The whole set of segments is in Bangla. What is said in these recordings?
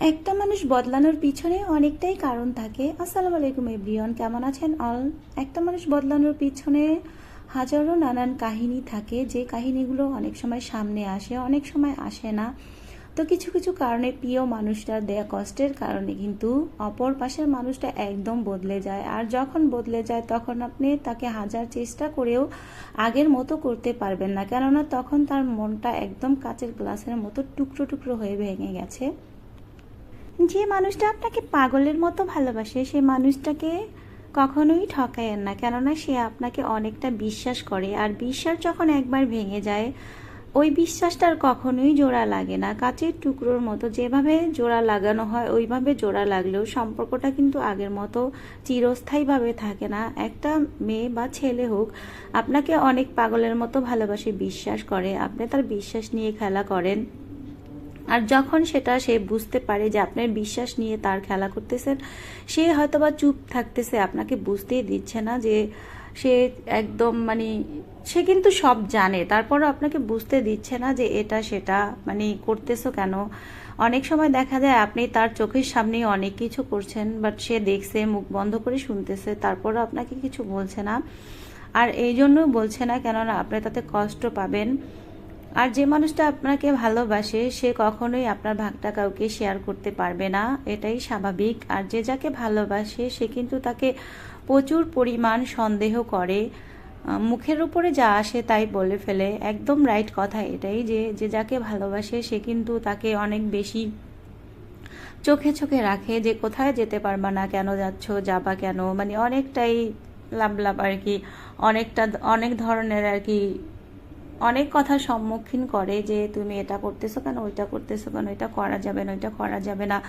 একটা মানুষ বদলানোর পিছনে অনেকটাই কারণ থাকে। আসসালামু আলাইকুম, এভরিওয়ান। কেমন আছেন অল? একটা মানুষ বদলানোর পিছনে হাজারো নানান কাহিনী থাকে, যে কাহিনীগুলো অনেক সময় সামনে আসে, অনেক সময় আসে না। তো কিছু কিছু কারণে প্রিয় মানুষটার দেয়া কষ্টের কারণে কিন্তু অপর পাশের মানুষটা একদম বদলে যায়। আর যখন বদলে যায়, তখন আপনি তাকে হাজার চেষ্টা করেও আগের মতো করতে পারবেন না। কেননা তখন তার মনটা একদম কাচের গ্লাসের মতো টুকরো টুকরো হয়ে ভেঙে গেছে। যে মানুষটা আপনাকে পাগলের মতো ভালোবাসে, সে মানুষটাকে কখনোই ঠকায়েন না। কেননা সে আপনাকে অনেকটা বিশ্বাস করে। আর বিশ্বাস যখন একবার ভেঙে যায়, ওই বিশ্বাসটার কখনোই জোড়া লাগে না। কাচের টুকরোর মতো যেভাবে জোড়া লাগানো হয়, ওইভাবে জোড়া লাগলেও সম্পর্কটা কিন্তু আগের মতো চিরস্থায়ীভাবে থাকে না। একটা মেয়ে বা ছেলে হোক, আপনাকে অনেক পাগলের মতো ভালোবাসে, বিশ্বাস করে। আপনি তার বিশ্বাস নিয়ে খেলা করেন। আর যখন সেটা সে বুঝতে পারে যে আপনার বিশ্বাস নিয়ে তার খেলা করতেছেন, সে হয়তোবা চুপ থাকতেছে, আপনাকে বুঝতেই দিচ্ছে না যে সে একদম মানে সে কিন্তু সব জানে। তারপরও আপনাকে বুঝতে দিচ্ছে না যে এটা সেটা মানে করতেছো কেন? অনেক সময় দেখা যায় আপনি তার চোখের সামনেই অনেক কিছু করছেন বাট সে দেখছে, মুখ বন্ধ করে শুনতেছে, তারপরও আপনাকে কিছু বলছে না। আর এই জন্য বলছে না কেননা আপনি তাতে কষ্ট পাবেন। আর যে মানুষটা আপনাকে ভালোবাসে, সে কখনোই আপনার ভাগটা কাউকে শেয়ার করতে পারবে না। এটাই স্বাভাবিক। আর যে যাকে ভালোবাসে, সে কিন্তু তাকে প্রচুর পরিমাণ সন্দেহ করে। মুখের উপরে যা আসে তাই বলে ফেলে। একদম রাইট কথা এটাই যে যে যাকে ভালোবাসে, সে কিন্তু তাকে অনেক বেশি চোখে চোখে রাখে যে কোথায় যেতে পারবা না, কেন যাচ্ছ, যাবা কেন? মানে অনেকটাই লাভ লাভ আর কি, অনেকটা, অনেক ধরনের আর কি অনেক কথা সম্মুখীন করে যে তুমি এটা করতেছো কেন, ওইটা করতেছো কেন, এটা করা যাবে না, ওইটা করা যাবে না।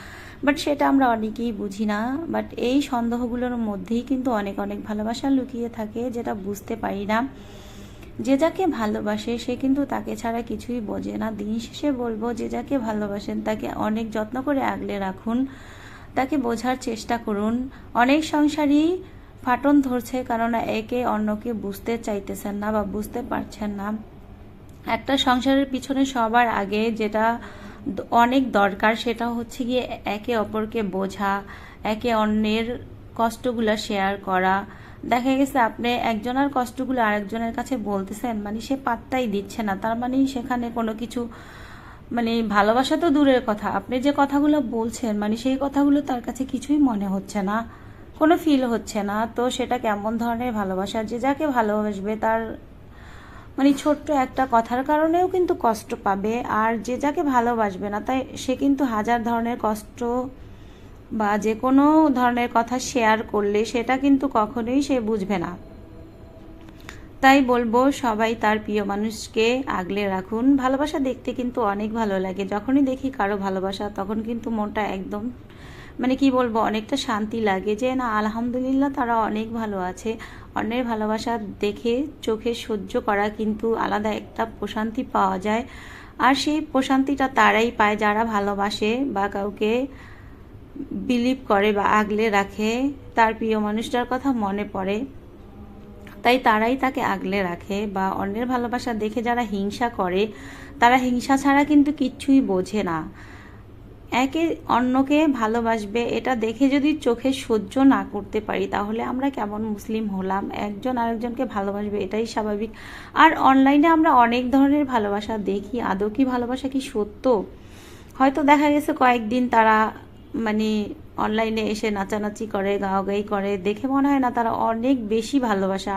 বাট সেটা আমরা অনেকেই বুঝি না। বাট এই সন্দেহগুলোর মধ্যেই কিন্তু অনেক অনেক ভালোবাসা লুকিয়ে থাকে যেটা বুঝতে পারি না। যে যাকে ভালোবাসে সে কিন্তু তাকে ছাড়া কিছুই বোঝে না। দিন শেষে বলব, যে যাকে ভালোবাসেন তাকে অনেক যত্ন করে আগলে রাখুন। তাকে বোঝার চেষ্টা করুন। অনেক সংসারই ফাটন ধরছে কেননা একে অন্যকে বুঝতে চাইতেছেন না বা বুঝতে পারছেন না। একটা সংসারের পিছনে সবার আগে যেটা অনেক দরকার সেটা হচ্ছে গিয়ে একে অপরকে বোঝা, একে অন্যের কষ্টগুলো শেয়ার করা। দেখা গেছে আপনি একজনের কষ্টগুলো আরেকজনের কাছে বলতেছেন মানে সে পাত্তাই দিচ্ছে না। তার মানে সেখানে কোনো কিছু মানে ভালোবাসা তো দূরের কথা। আপনি যে কথাগুলো বলছেন মানে সেই কথাগুলো তার কাছে কিছুই মনে হচ্ছে না, কোনো ফিল হচ্ছে না। তো সেটা কেমন ধরনের ভালোবাসা? যে যাকে ভালোবাসবে তার মানে ছোট্ট একটা কথার কারণেও কিন্তু কষ্ট পাবে, আর যে যাকে ভালোবাসবে না, তাই সে কিন্তু হাজার ধরনের কষ্ট বা যে কোনো ধরনের কথা শেয়ার করলে সেটা কিন্তু কখনোই সে বুঝবে না। তাই বলব, সবাই তার প্রিয় মানুষকে আগলে রাখুন। ভালোবাসা দেখতে কিন্তু অনেক ভালো লাগে। যখনই দেখি কারও ভালোবাসা, তখন কিন্তু মনটা একদম মানে কি বলব, অনেকটা শান্তি লাগে যে, না, আলহামদুলিল্লাহ তারা অনেক ভালো আছে। অন্যের ভালোবাসা দেখে চোখে সহ্য করা কিন্তু আলাদা একটা প্রশান্তি পাওয়া যায়। আর সেই প্রশান্তিটা তারাই পায় যারা ভালোবাসে বা কাউকে বিলিভ করে বা আগলে রাখে। তার প্রিয় মানুষটার কথা মনে পড়ে। তাই তারাই তাকে আগলে রাখে বা অন্যের ভালোবাসা দেখে যারা হিংসা করে, তারা হিংসা ছাড়া কিন্তু কিচ্ছুই বোঝে না। একে অন্যকে ভালোবাসবে, এটা দেখে যদি চোখে সহ্য না করতে পারি, তাহলে আমরা কেমন মুসলিম হলাম? একজন আরেকজনকে ভালোবাসবে, এটাই স্বাভাবিক। আর অনলাইনে আমরা অনেক ধরনের ভালোবাসা দেখি। আদৌ কি ভালোবাসা কি সত্য? হয়তো দেখা গেছে কয়েকদিন তারা মানে অনলাইনে এসে নাচানাচি করে গাওয়াগাই করে, দেখে মনে হয় না তারা অনেক বেশি ভালোবাসা।